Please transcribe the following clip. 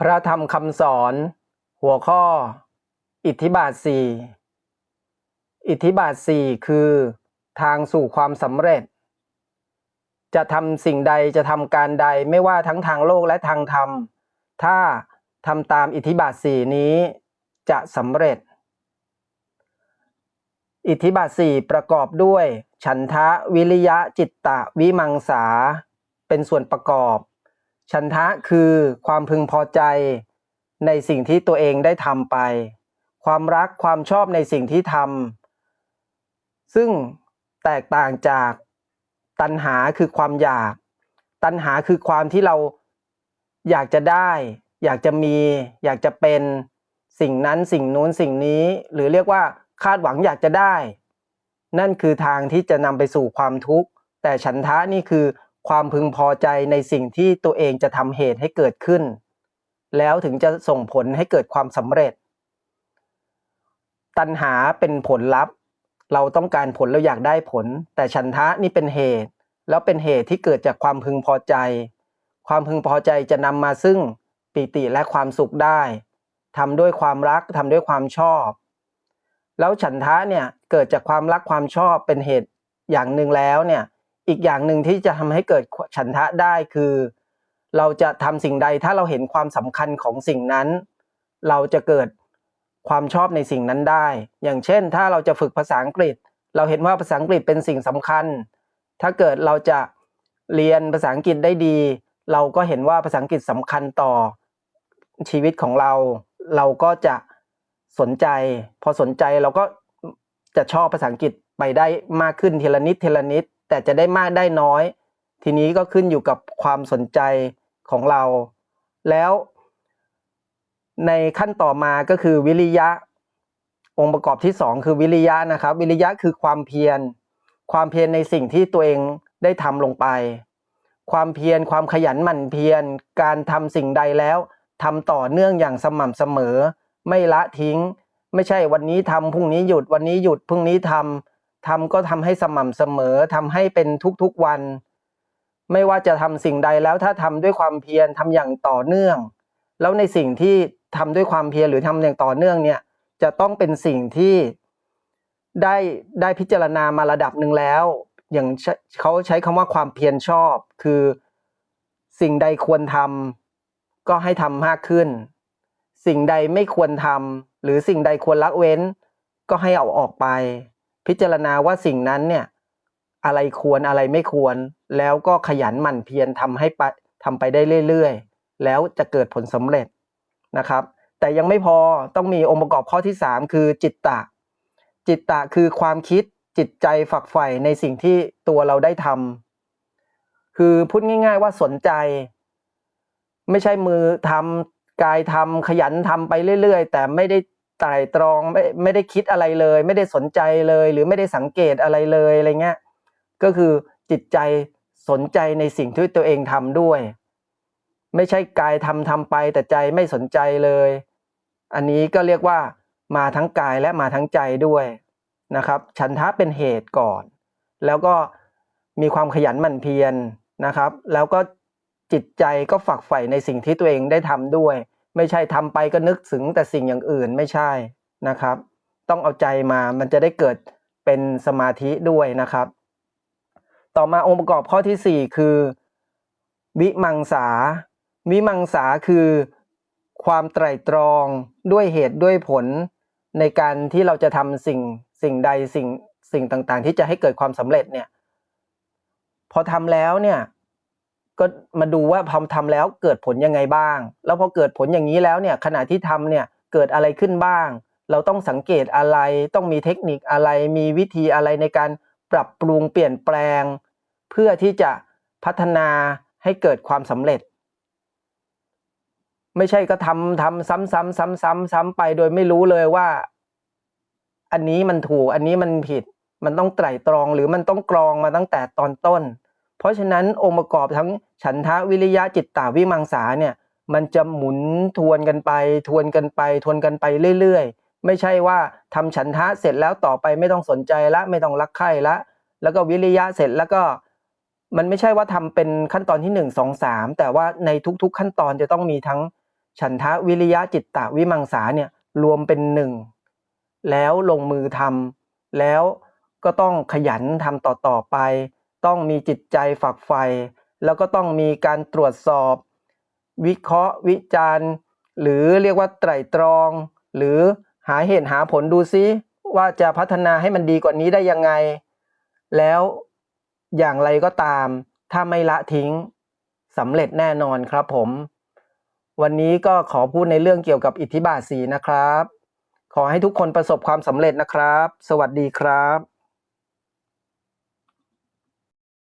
พระธรรมคำสอน หัวข้อ อิทธิบาทสี่อิทธิบาทสี่คือทางสู่ความสำเร็จ จะทำสิ่งใดจะทำการใดไม่ว่าทั้งทางโลกและทางธรรม ถ้าทำตามอิทธิบาทสี่นี้จะสำเร็จ อิทธิบาทสี่ประกอบด้วย ฉันทะวิริยะจิตตะวิมังสา เป็นส่วนประกอบ ฉันทะคือความพึงพอใจในสิ่งที่ตัวเองได้ทำไป ความรักความชอบในสิ่งที่ทำซึ่งแตกต่างจากตัณหาคือความอยาก ตัณหาคือความที่เราอยากจะได้ อยากจะมี อยากจะเป็นสิ่งนั้นสิ่งนู้นสิ่งนี้ หรือเรียกว่าคาดหวังอยากจะได้ นั่นคือทางที่จะนำไปสู่ความทุกข์ แต่ฉันทะนี่คือ ความพึงพอใจในสิ่งที่ตัวเองจะทำเหตุให้เกิดขึ้น แล้วถึงจะส่งผลให้เกิดความสำเร็จ ตัณหาเป็นผลลัพธ์ เราต้องการผลเราอยากได้ผล แต่ฉันทะนี่เป็นเหตุ แล้วเป็นเหตุที่เกิดจากความพึงพอใจ ความพึงพอใจจะนำมาซึ่งปิติและความสุขได้ทำด้วยความรักทำด้วยความชอบ แล้วฉันทะเนี่ยเกิดจากความรักความชอบเป็นเหตุอย่างหนึ่งแล้วเนี่ย อีกอย่างหนึ่งที่จะทำให้เกิดฉันทะได้คือ เราจะทำสิ่งใดถ้าเราเห็นความสำคัญของสิ่งนั้น เราจะเกิดความชอบในสิ่งนั้นได้ อย่างเช่น ถ้าเราจะฝึกภาษาอังกฤษ เราเห็นว่าภาษาอังกฤษเป็นสิ่งสำคัญ ถ้าเกิดเราจะเรียนภาษาอังกฤษได้ดี เราก็เห็นว่าภาษาอังกฤษสำคัญต่อชีวิตของเรา เราก็จะสนใจ พอสนใจเราก็จะชอบภาษาอังกฤษไปได้มากขึ้นทีละนิดทีละนิด แต่จะได้มากได้น้อย ทีนี้ก็ขึ้นอยู่กับความสนใจของเรา แล้ว ในขั้นต่อมาก็คือวิริยะ องค์ประกอบที่สองคือวิริยะนะครับ วิริยะคือความเพียร ความเพียรในสิ่งที่ตัวเองได้ทำลงไป ความเพียรความขยันหมั่นเพียรการทำสิ่งใดแล้วทำต่อเนื่องอย่างสม่ำเสมอ ไม่ละทิ้ง ไม่ใช่วันนี้ทำพรุ่งนี้หยุดวันนี้หยุดพรุ่งนี้ทำ ทำก็ทำให้สม่ำเสมอทำให้เป็นทุกๆวัน ไม่ว่าจะทำสิ่งใดแล้วถ้าทำด้วยความเพียรทำอย่างต่อเนื่อง แล้วในสิ่งที่ทำด้วยความเพียรหรือทำอย่างต่อเนื่องเนี่ยจะต้องเป็นสิ่งที่ได้ได้พิจารณามาระดับหนึ่งแล้ว อย่างเขาใช้คำว่าความเพียรชอบ คือสิ่งใดควรทำก็ให้ทำมากขึ้น สิ่งใดไม่ควรทำหรือสิ่งใดควรละเว้น ก็ให้เอาออกไป พิจารณาว่าสิ่งนั้นเนี่ยอะไรควรอะไรไม่ควร แล้วก็ขยันหมั่นเพียรทำให้ไปทำไปได้เรื่อยๆ แล้วจะเกิดผลสำเร็จนะครับ แต่ยังไม่พอต้องมีองค์ประกอบข้อที่ 3 คือจิตตะ จิตตะคือความคิดจิตใจฝักใฝ่ในสิ่งที่ตัวเราได้ทำคือพูดง่าย ๆ ว่าสนใจ ไม่ใช่มือทำกายทำขยันทำไปเรื่อย ๆ แต่ไม่ได้ ไต่ตรองไม่ไม่ได้คิดอะไรเลย ไม่ได้สนใจเลย หรือไม่ได้สังเกตอะไรเลยอะไรเงี้ยก็คือจิตใจสนใจในสิ่งที่ตัวเองทำด้วย ไม่ใช่กายทำทำไปแต่ใจไม่สนใจเลย อันนี้ก็เรียกว่ามาทั้งกายและมาทั้งใจด้วยนะครับ ฉันทะเป็นเหตุก่อน แล้วก็มีความขยันหมั่นเพียรนะครับ แล้วก็จิตใจก็ฝักใฝ่ในสิ่งที่ตัวเองได้ทำด้วย ไม่ใช่ทำไปก็นึกถึงแต่สิ่งอย่างอื่นไม่ใช่นะครับ ต้องเอาใจมามันจะได้เกิดเป็นสมาธิด้วยนะครับ ต่อมาองค์ประกอบข้อที่ 4 คือ วิมังสา วิมังสาคือ ความไตร่ตรองด้วยเหตุด้วยผล ในการที่เราจะทำสิ่งสิ่งใดสิ่งสิ่งต่างๆ ที่จะให้เกิดความสำเร็จเนี่ยพอทำแล้วเนี่ย ก็มาดูว่าพอทำแล้วเกิดผลยังไงบ้าง แล้วพอเกิดผลอย่างนี้แล้วเนี่ยขณะที่ทำเนี่ยเกิดอะไรขึ้นบ้าง เราต้องสังเกตอะไรต้องมีเทคนิคอะไร มีวิธีอะไรในการปรับปรุงเปลี่ยนแปลง เพื่อที่จะพัฒนาให้เกิดความสำเร็จ ไม่ใช่ก็ทำทำซ้ำซ้ำซ้ำซ้ำซ้ำไปโดยไม่รู้เลยว่า อันนี้มันถูกอันนี้มันผิด มันต้องไตร่ตรองหรือมันต้องกรองมาตั้งแต่ตอนต้น เพราะฉะนั้นองค์ประกอบทั้งฉันทะวิริยะจิตตาวิมังสาเนี่ยมันจะหมุนทวนกันไป ทวนกันไป ทวนกันไปเรื่อยๆ ไม่ใช่ว่าทำฉันทะเสร็จแล้วต่อไปไม่ต้องสนใจละไม่ต้องรักใคร่ละ แล้วก็วิริยะเสร็จแล้วก็ มันไม่ใช่ว่าทำเป็นขั้นตอนที่หนึ่งสองสามแต่ว่าในทุกๆขั้นตอนจะต้องมีทั้งฉันทะวิริยะจิตตะวิมังสาเนี่ยรวมเป็นหนึ่งแล้วลงมือทำแล้วก็ต้องขยันทำต่อๆไป ต้องมีจิตใจฝักใฝ่แล้วก็ต้องมีการตรวจสอบ วิเคราะห์วิจารณ์ หรือเรียกว่าไตร่ตรอง หรือหาเหตุหาผลดูซิ ว่าจะพัฒนาให้มันดีกว่านี้ได้ยังไง แล้วอย่างไรก็ตาม ถ้าไม่ละทิ้งสำเร็จแน่นอนครับผม วันนี้ก็ขอพูดในเรื่องเกี่ยวกับอิทธิบาทสีนะครับ ขอให้ทุกคนประสบความสำเร็จนะครับ สวัสดีครับ